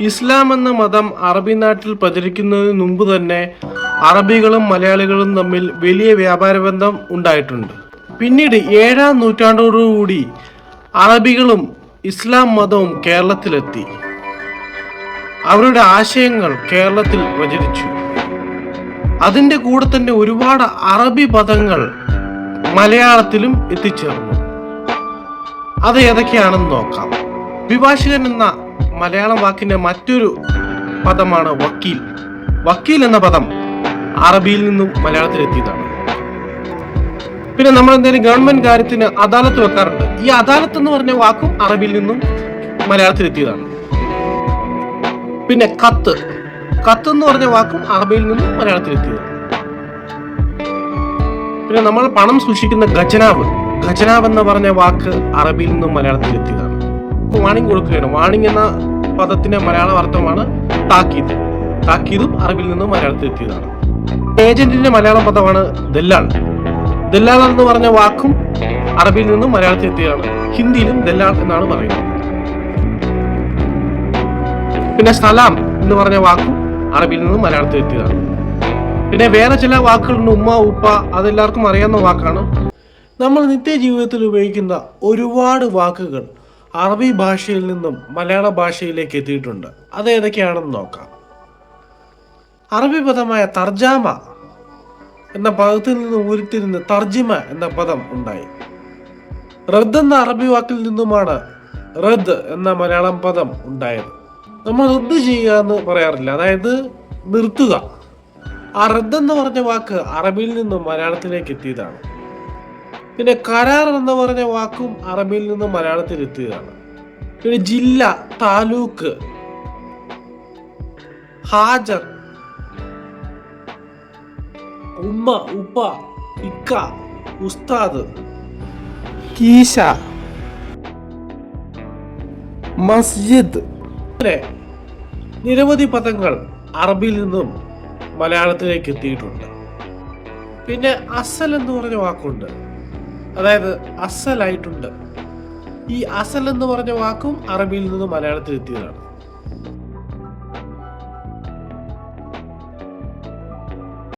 ഇസ്ലാം എന്ന മതം അറബി നാട്ടിൽ പ്രചരിക്കുന്നതിന് മുമ്പ് തന്നെ അറബികളും മലയാളികളും തമ്മിൽ വലിയ വ്യാപാര ബന്ധം ഉണ്ടായിട്ടുണ്ട്. പിന്നീട് ഏഴാം നൂറ്റാണ്ടോടുകൂടി അറബികളും ഇസ്ലാം മതവും കേരളത്തിലെത്തി. അവരുടെ ആശയങ്ങൾ കേരളത്തിൽ പ്രചരിച്ചു. അതിന്റെ കൂടെ തന്നെ ഒരുപാട് അറബി പദങ്ങൾ മലയാളത്തിലും എത്തിച്ചേർന്നു. അത് ഏതൊക്കെയാണെന്ന് നോക്കാം. വിഭാഷകൻ എന്ന മലയാളം വാക്കിന്റെ മറ്റൊരു പദമാണ് വക്കീൽ. വക്കീൽ എന്ന പദം അറബിയിൽ നിന്നും മലയാളത്തിൽ എത്തിയതാണ്. പിന്നെ നമ്മൾ എന്തെങ്കിലും ഗവൺമെന്റ് കാര്യത്തിന് അദാലത്ത് വെക്കാറുണ്ട്. ഈ അദാലത്ത് എന്ന് പറഞ്ഞ വാക്കും അറബിയിൽ നിന്നും മലയാളത്തിൽ എത്തിയതാണ്. പിന്നെ കത്ത്. കത്ത് എന്ന് പറഞ്ഞ വാക്കും അറബിയിൽ നിന്നും മലയാളത്തിൽ എത്തിയതാണ്. പിന്നെ നമ്മൾ പണം സൂക്ഷിക്കുന്ന ഖജനാവ്. ഖജനാവ് എന്ന് പറഞ്ഞ വാക്ക് അറബിയിൽ നിന്നും ഇപ്പൊ വാണിംഗ് കൊടുക്കുകയാണ്. വാണിംഗ് എന്ന പദത്തിന്റെ മലയാള അർത്ഥമാണ് താക്കീത്. താക്കീതും അറബിൽ നിന്നും മലയാളത്തിൽ എത്തിയതാണ്. ഏജന്റിന്റെ മലയാളം പദമാണ് ദല്ലാൾ ദല്ലാൾ എന്ന് പറഞ്ഞ വാക്കും അറബിയിൽ നിന്നും മലയാളത്തിൽ എത്തിയതാണ്. ഹിന്ദിയിലും ദല്ലാൾ എന്നാണ് പറയുന്നത്. പിന്നെ സലാം എന്ന് പറഞ്ഞ വാക്കും അറബിയിൽ നിന്നും മലയാളത്തിൽ എത്തിയതാണ്. പിന്നെ വേറെ ചില വാക്കുകളുണ്ട്. ഉമ്മ ഉപ്പ അതെല്ലാവർക്കും അറിയാവുന്ന വാക്കാണ്. നമ്മൾ നിത്യജീവിതത്തിൽ ഉപയോഗിക്കുന്ന ഒരുപാട് വാക്കുകൾ അറബി ഭാഷയിൽ നിന്നും മലയാള ഭാഷയിലേക്ക് എത്തിയിട്ടുണ്ട്. അത് ഏതൊക്കെയാണെന്ന് നോക്കാം. അറബി പദമായ തർജാമ എന്ന പദത്തിൽ നിന്ന് ഉരുത്തിരിഞ്ഞ് തർജിമ എന്ന പദം ഉണ്ടായി. റദ് എന്ന അറബി വാക്കിൽ നിന്നുമാണ് റദ് എന്ന മലയാളം പദം ഉണ്ടായത്. നമ്മൾ റദ്ദ് ചെയ്യുക എന്ന് പറയാറില്ല. അതായത് നിർത്തുക. ആ റദ്ദ് എന്ന് പറഞ്ഞ വാക്ക് അറബിയിൽ നിന്നും മലയാളത്തിലേക്ക് എത്തിയതാണ്. പിന്നെ കരാർ എന്ന് പറഞ്ഞ വാക്കും അറബിയിൽ നിന്ന് മലയാളത്തിൽ എത്തിയതാണ് പിന്നെ ജില്ല താലൂക്ക് ഹാജർ ഉമ്മ ഉപ്പ ഇക്ക ഉസ്താദ് കീശ മസ്ജിദ്. നിരവധി പദങ്ങൾ അറബിയിൽ നിന്നും മലയാളത്തിലേക്ക് എത്തിയിട്ടുണ്ട്. പിന്നെ അസൽ എന്ന് പറഞ്ഞ വാക്കുണ്ട്. അതായത് അസലായിട്ടുണ്ട്. ഈ അസൽ എന്ന് പറഞ്ഞ വാക്കും അറബിയിൽ നിന്ന് മലയാളത്തിൽ എത്തിയതാണ്